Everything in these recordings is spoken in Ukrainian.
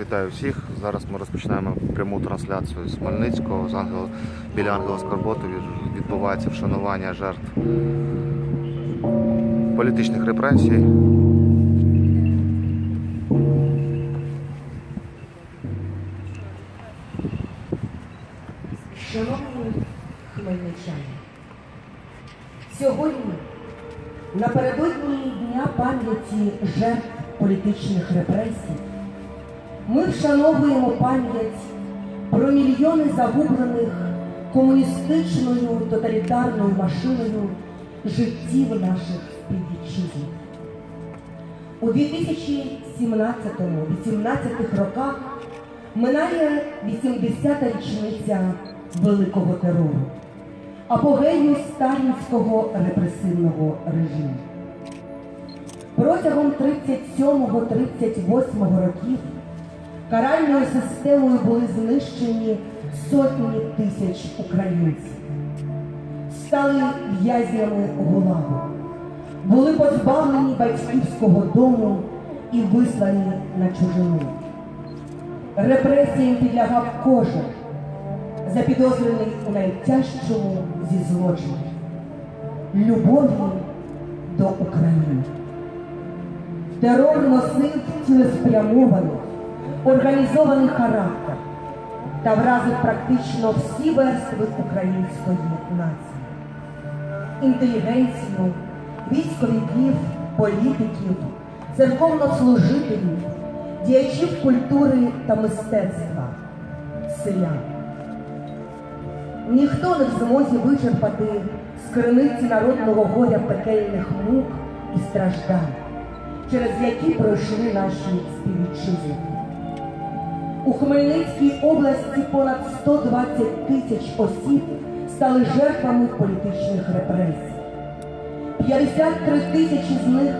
вітаю всіх. Зараз ми розпочинаємо пряму трансляцію з Хмельницького. З Ангел... Біля Ангела Скорботи відбувається вшанування жертв політичних репресій. Шановні хмельничани, сьогодні, напередодні Дня пам'яті жертв політичних репресій, ми вшановуємо пам'ять про мільйони загублених комуністичною тоталітарною машиною життів наших співвітчизників. У 2017-18 роках минає 80-та річниця Великого терору, апогею сталінського репресивного режиму. Протягом 37-38 років каральною системою були знищені сотні тисяч українців, стали в'язнями ГУЛАГу, були позбавлені батьківського дому і вислані на чужину. Репресіям підлягав кожен, запідозрений у найтяжчому зі злочинів любові до України. Терор носив цілеспрямований, організований характер та вразив практично всі верстви української нації. Інтелігенцію, військовиків, політиків, церковнослужителів, діячів культури та мистецтва, селян. Ніхто не в змозі вичерпати з криниці народного горя пекельних мук і страждань, через які пройшли наші співвітчизники. У Хмельницькій області понад 120 тисяч осіб стали жертвами політичних репресій. 53 тисячі з них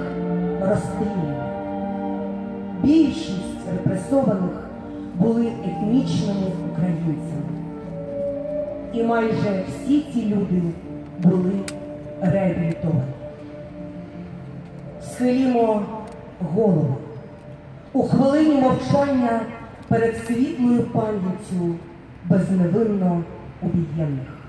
розстріляні. Більшість репресованих були етнічними українцями. І майже всі ці люди були реабілітовані. Схилімо голову у хвилині мовчання перед світлою пам'яттю безневинно убієнних.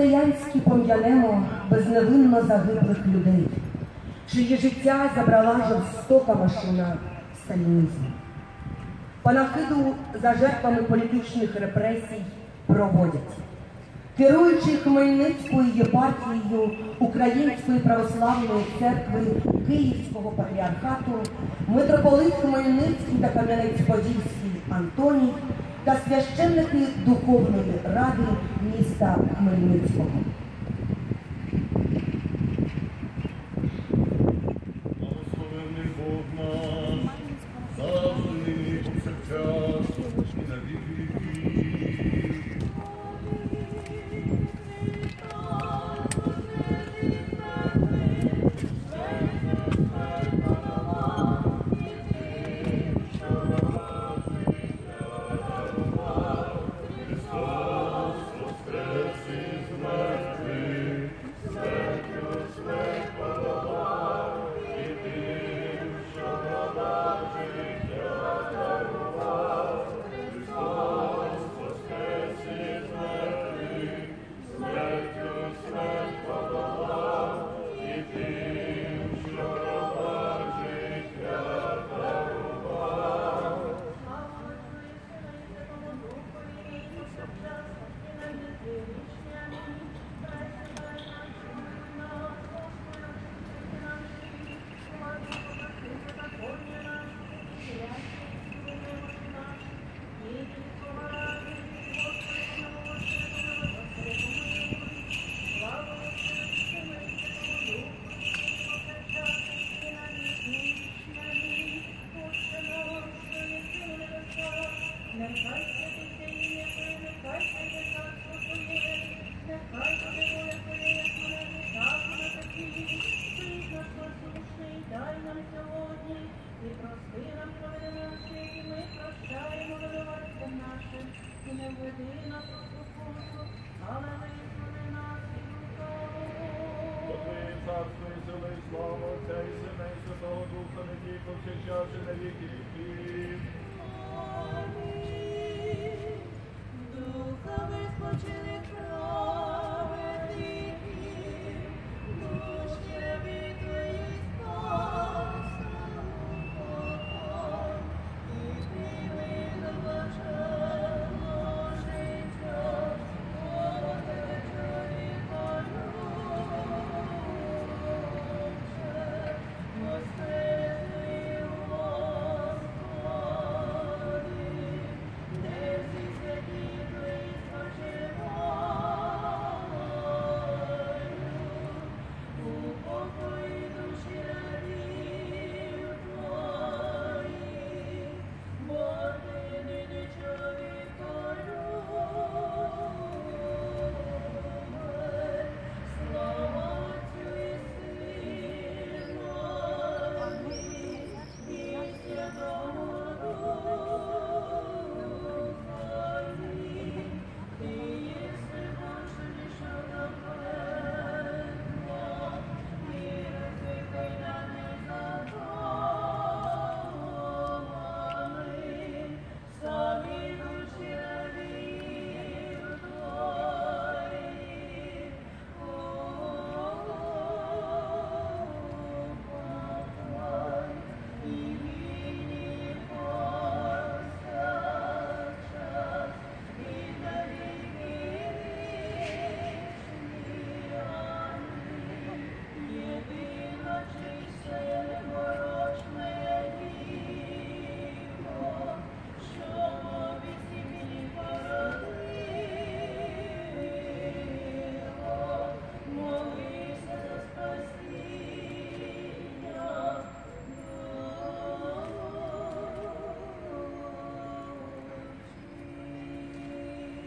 По-християнськи пом'янемо безневинно загиблих людей, чиї життя забрала жорстока машина сталінізму. Панахиду за жертвами політичних репресій проводять. Керуючи Хмельницькою єпархією Української православної церкви Київського патріархату, митрополит Хмельницький та Кам'янець-Подільський Антоній та священники Духовної ради міста Хмельницького.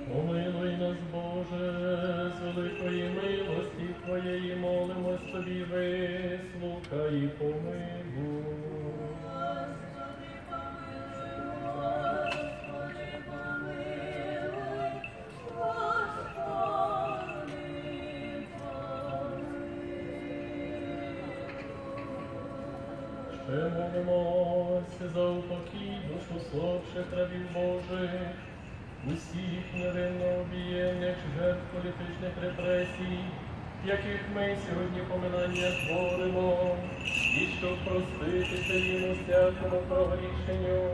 Помилуй нас, Боже, з великої милості Твоєї молимось тобі, вислухай і помилуй. Ще молимося за упокій душу слабших рабів Божих, усіх невинно обієнних жертв політичних репресій, яких ми сьогодні поминання творимо, і щоб проститися їм всякому прогрішенню,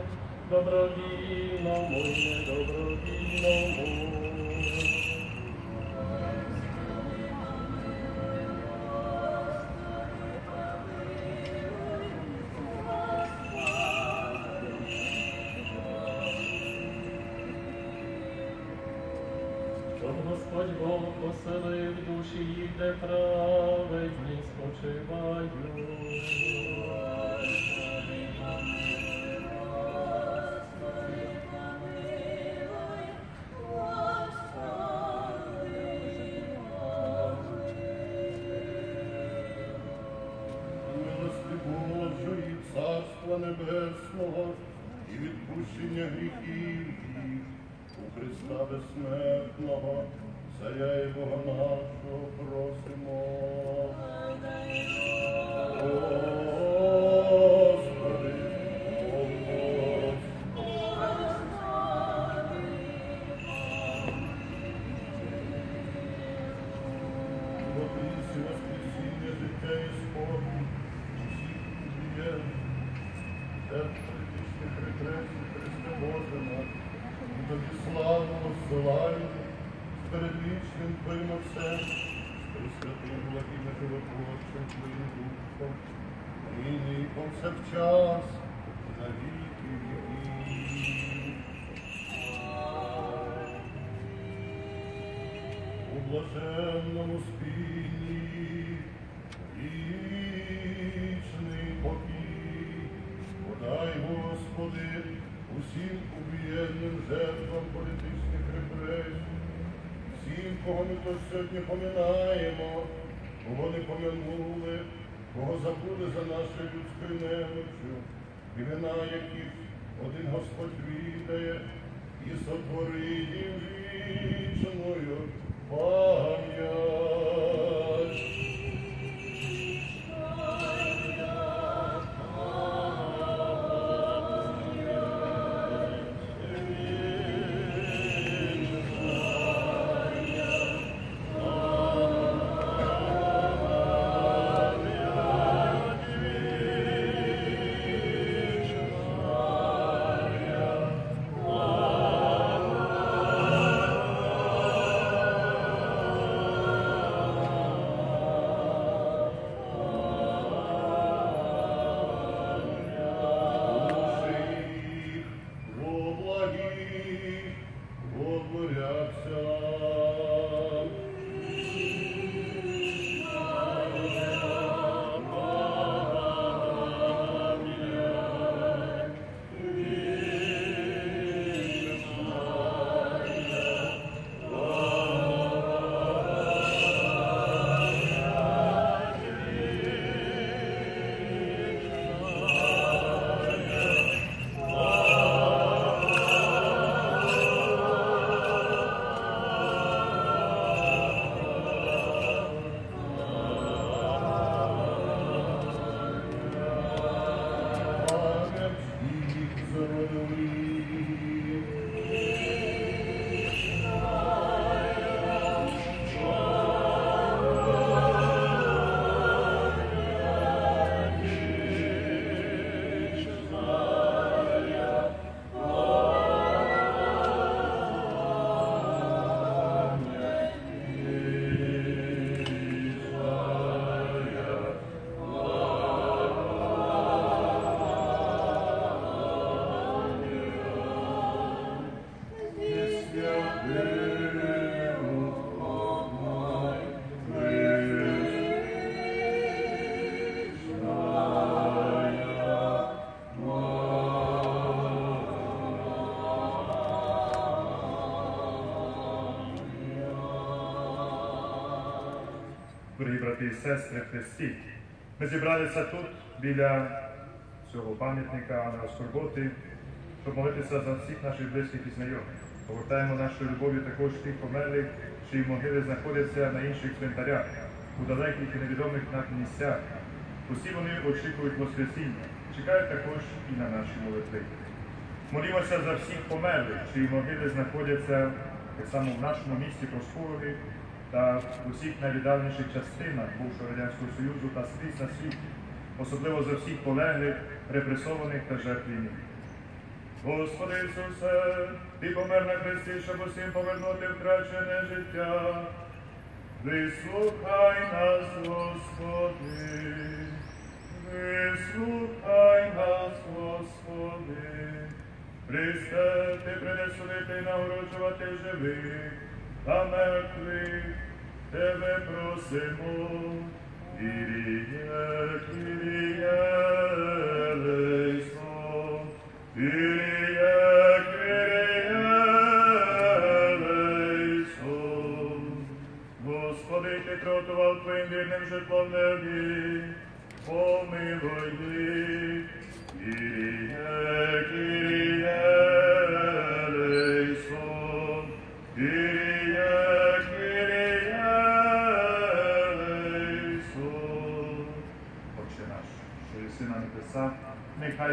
добровільному і недобровільному. Бог поселив душі їх, де праведні спочивають. Божої, Царства Небесного і відпущення гріхів у Христа безсмертного, Царя і Бога нашого просимо. Господи, помилуй. Воскресіння, і спокій, всіх убієн, жертв політичних репресій, Христе Боже і тобі славу посилаю, з передвічним Твоїм Отцем, з Пресвятим благим животворчим Твоїм Духом, нині і повсякчас, на віки віків. У блаженному спінні вічний покій, подай, Господи, усім убієнним жертвам всім, кого ми то сьогодні поминаємо, кого не поминули, кого забули за нашою людською немочю, імена яких один Господь відає і сотворив вічною пам'ять. Брати і сестри Христі. Ми зібралися тут біля цього пам'ятника Ангела Скорботи, щоб молитися за всіх наших близьких і знайомих. Повертаємо нашою любов'ю також тих померлих, чиї могили знаходяться на інших цвинтарях, у далеких і невідомих нам місцях. Усі вони очікують Воскресіння, чекають також і на наші молитви. Молімося за всіх померлих, чиї могили знаходяться так само в нашому місті Проспорові та в усіх найвіддальніших частинах бувшого Радянського Союзу та скрізь на світі, особливо за всіх полеглих, репресованих та жертв війни. Господи Ісусе, Ти помер на хресті, щоб усім повернути втрачене життя. Вислухай нас, Господи, вислухай нас, Господи. Христе, Ти прийдеш судити і нагороджувати живих та мертвих. Тебе просимо. Киріє, Киріє, елейсон. Киріє, Киріє, елейсон. Господи, ти тротував твоїм вірним житлом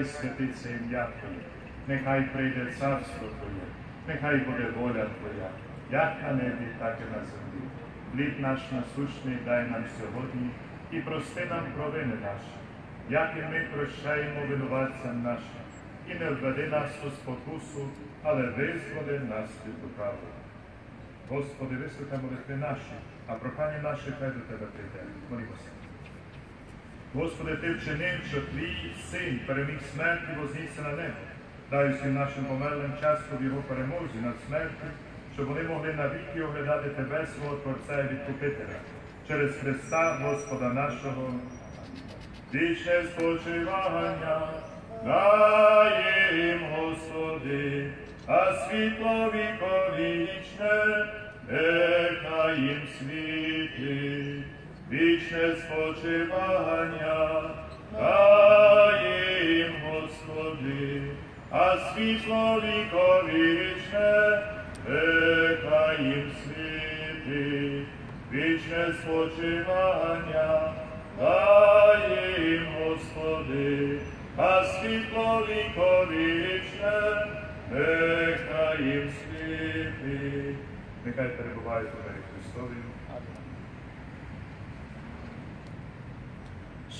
святиться ім'я Твоє, нехай прийде царство Твоє, нехай буде воля Твоя, як на небі, так і на землі. Хліб наш насущний дай нам сьогодні і прости нам провини наші, як і ми прощаємо винуватцям нашим, і не введи нас у спокусу, але визволи нас від лукавого. Господи, вислухай молитви наші, а прохання наші хай до Тебе прийде. Молімося. Господи, Ти вчинив, що Твій син переміг смерть і вознісся на небо. Дай усім нашим померлим частку в його перемозі над смертю, щоб вони могли навіки оглядати Тебе, свого Творця і Відкупителя, через Христа Господа нашого. Вічне спочивання, дай їм, Господи, а світло віковічне, нехай їм світить. Вічне спочивання, їм, Господи, а світло віковічне, нехай їм світить. Вічне спочивання, їм, Господи, а світло віковічне, нехай їм світить. Нехай перебувають у Христові.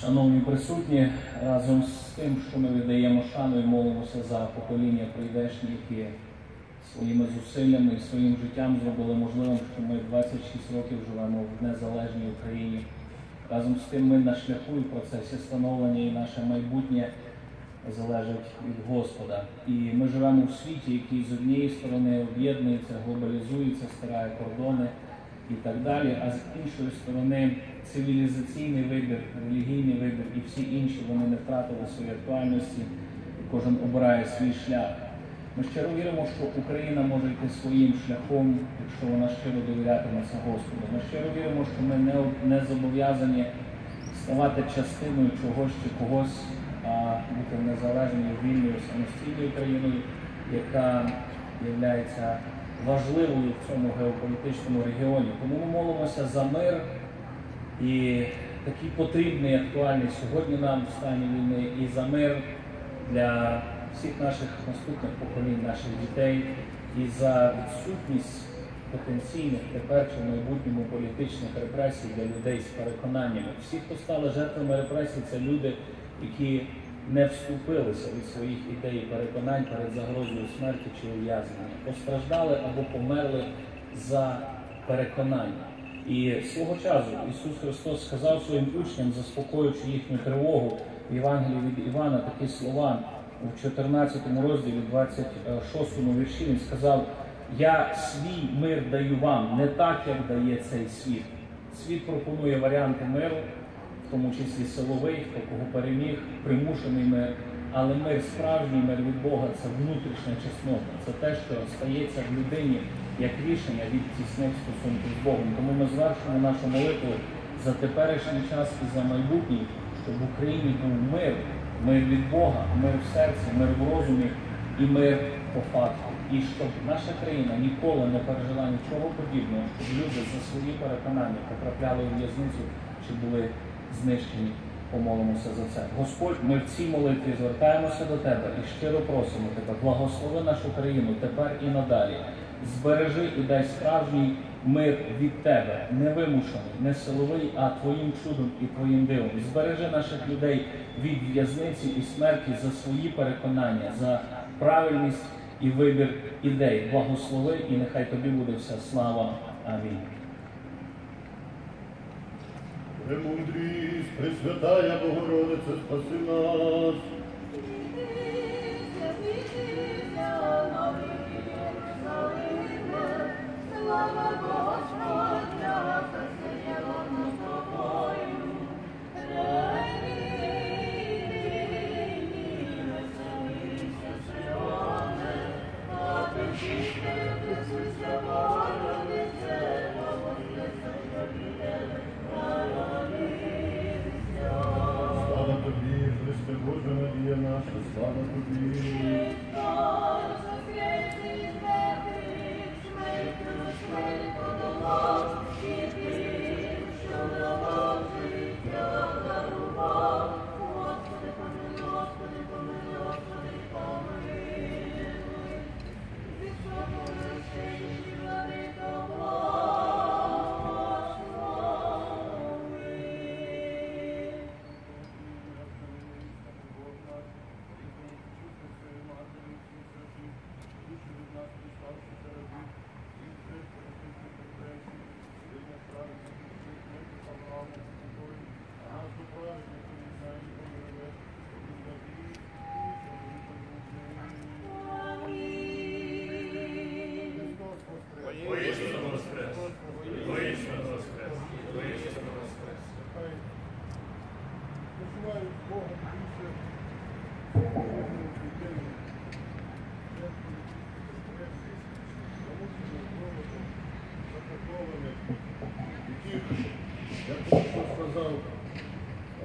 Шановні присутні, разом з тим, що ми віддаємо шану і молимося за покоління прийдешні, які своїми зусиллями і своїм життям зробили можливим, що ми 26 років живемо в незалежній Україні. Разом з тим ми на шляху і процесі становлення і наше майбутнє залежить від Господа. І ми живемо в світі, який з однієї сторони об'єднується, глобалізується, стирає кордони і так далі, а з іншої сторони цивілізаційний вибір, релігійний вибір і всі інші вони не втратили своєї актуальності, кожен обирає свій шлях. Ми щиро віримо, що Україна може йти своїм шляхом, якщо вона щиро довірятиметься Господу. Ми щиро віримо, що ми не, не зобов'язані ставати частиною чогось чи когось, а бути незалежною, вільною, самостійною країною, яка є важливою в цьому геополітичному регіоні. Тому ми молимося за мир і такий потрібний, актуальний сьогодні нам в стані війни і за мир для всіх наших наступних поколінь, наших дітей, і за відсутність потенційних тепер чи в майбутньому політичних репресій для людей з переконаннями. Всі, хто стали жертвами репресій, це люди, які не вступилися від своїх ідей і переконань перед загрозою смерті чи ув'язнення, постраждали або померли за переконання. І свого часу Ісус Христос сказав своїм учням, заспокоюючи їхню тривогу в Євангелії від Івана такі слова у 14 розділі, 26 вірші, він сказав: Я свій мир даю вам, не так, як дає цей світ. Світ пропонує варіанти миру, в тому числі силовий, хто кого переміг, примушений мир. Але мир, справжній мир від Бога це внутрішня чеснота, це те, що стається в людині як рішення від тісних стосунків з Богом. Тому ми звершуємо нашу молитву за теперішній час і за майбутній, щоб в Україні був мир, мир від Бога, мир в серці, мир в розумі і мир по факту. І щоб наша країна ніколи не пережила нічого подібного, щоб люди за свої переконання потрапляли в в'язницю чи були знищені. Помолимося за це. Господь, ми в цій молитві звертаємося до Тебе і щиро просимо Тебе, благослови нашу країну тепер і надалі. Збережи і дай справжній мир від Тебе, не вимушений, не силовий, а Твоїм чудом і Твоїм дивом. Збережи наших людей від в'язниці і смерті за свої переконання, за правильність і вибір ідей. Благослови і нехай Тобі буде вся слава. Амінь. Премудрість, Пресвятая Богородице, спаси нас. Слава Господня, наша, слава тобі.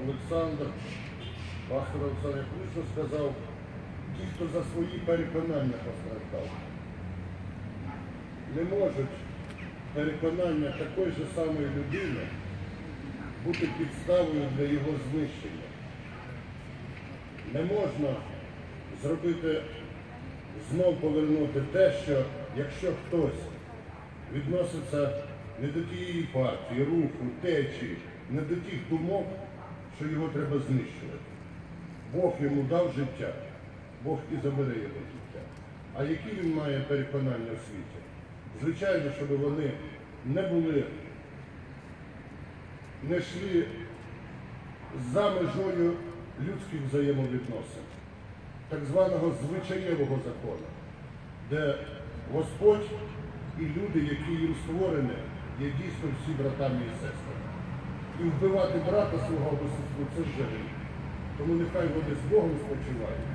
Олександр, пастор Олександр, як сказав, ті, хто за свої переконання постраждав, не можуть переконання такої ж самої людини бути підставою для його знищення. Не можна зробити, знов повернути те, що якщо хтось відноситься не до тієї партії, руху, течії, не до тих думок, що його треба знищувати. Бог йому дав життя, Бог і забере його життя. А які він має переконання у світі? Звичайно, щоб вони не були, не йшли за межою людських взаємовідносин, так званого звичаєвого закону, де Господь і люди, які їм створені, є дійсно всі братами і сестрами. І вбивати брата свого або сестру це ж. Тому нехай вони з Богом спочивають,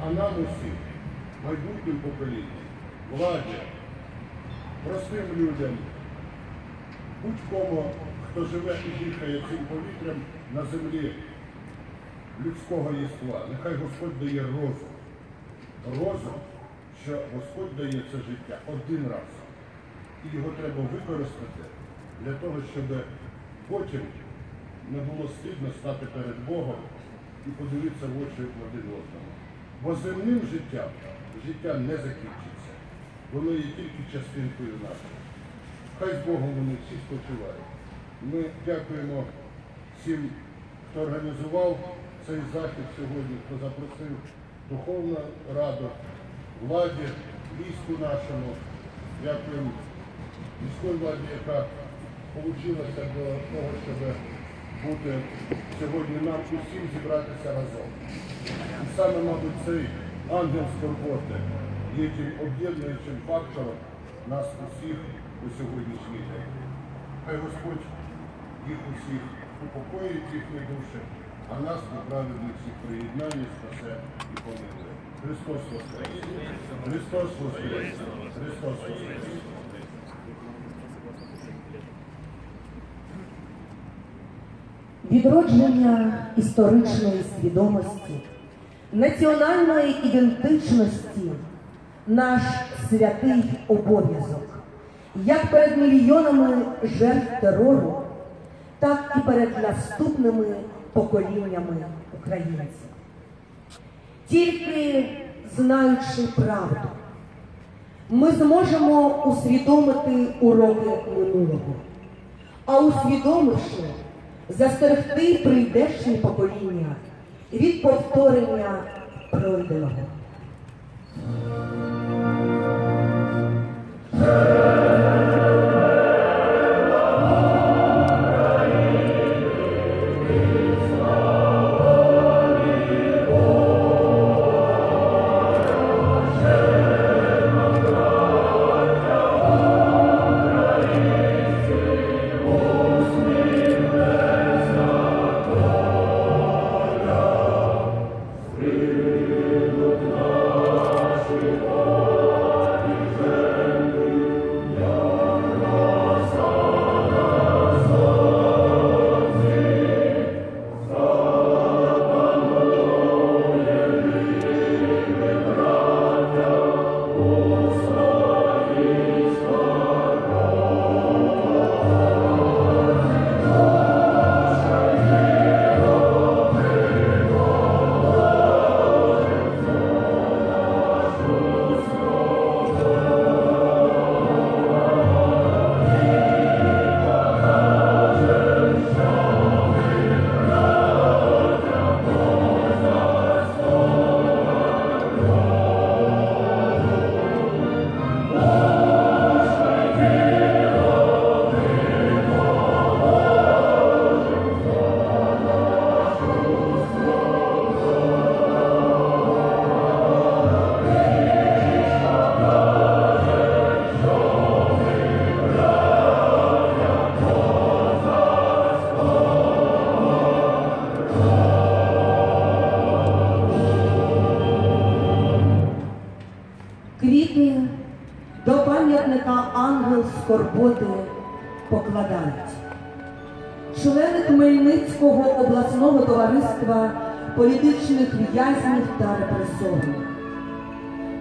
а нам усім, майбутнім поколінням, владі, простим людям, будь-кому, хто живе і дихає цим повітрям на землі людського єства. Нехай Господь дає розум. Розум, що Господь дає це життя один раз. І його треба використати для того, щоб потім не було стидно стати перед Богом і подивитися в очі один одному. Бо земним життям життя не закінчиться. Воно є тільки частинкою нашого. Хай з Богом вони всі спочивають. Ми дякуємо всім, хто організував цей захід сьогодні, хто запросив Духовну Раду, владі, війську нашому. Дякуємо міської владі, яка получилася до того, щоб бути сьогодні нам усім зібратися разом. І саме, мабуть, цей ангел скорботи є тим об'єднуючим фактором нас усіх у сьогоднішній день. Хай Господь їх усіх упокоїть їхні душі, а нас до праведних всіх приєднання спасе і помилує. Христос Воскрес! Христос Воскрес! Христос Воскрес! Відродження історичної свідомості, національної ідентичності наш святий обов'язок, як перед мільйонами жертв терору, так і перед наступними поколіннями українців. Тільки знаючи правду, ми зможемо усвідомити уроки минулого, а усвідомивши, застерегти прийдешні покоління від повторення пройденого.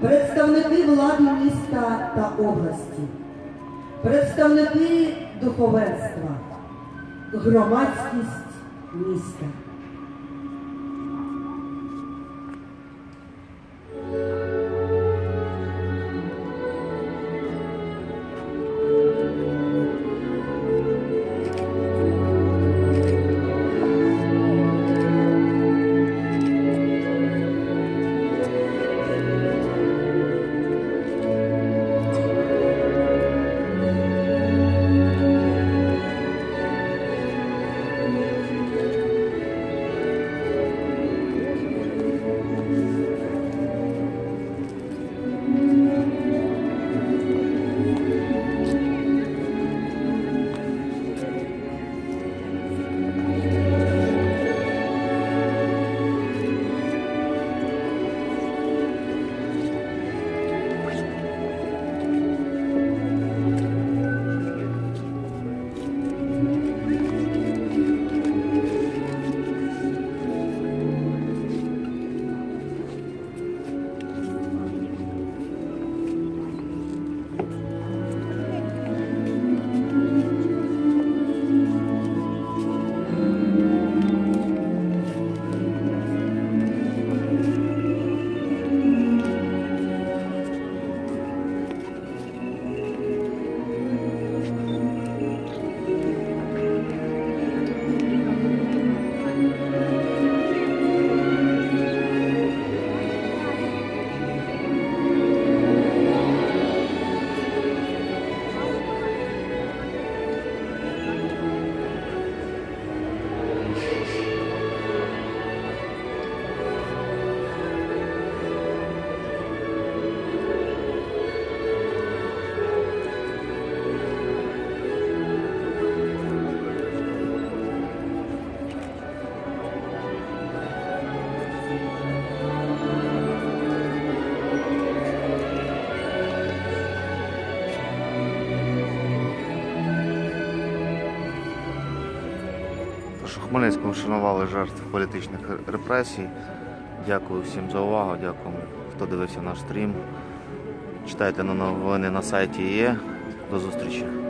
Представники влади міста та області, представники духовенства, громадськість міста. Хмельницькому вшанували жертв політичних репресій. Дякую всім за увагу. Дякую, хто дивився наш стрім. Читайте на новини на сайті є. До зустрічі.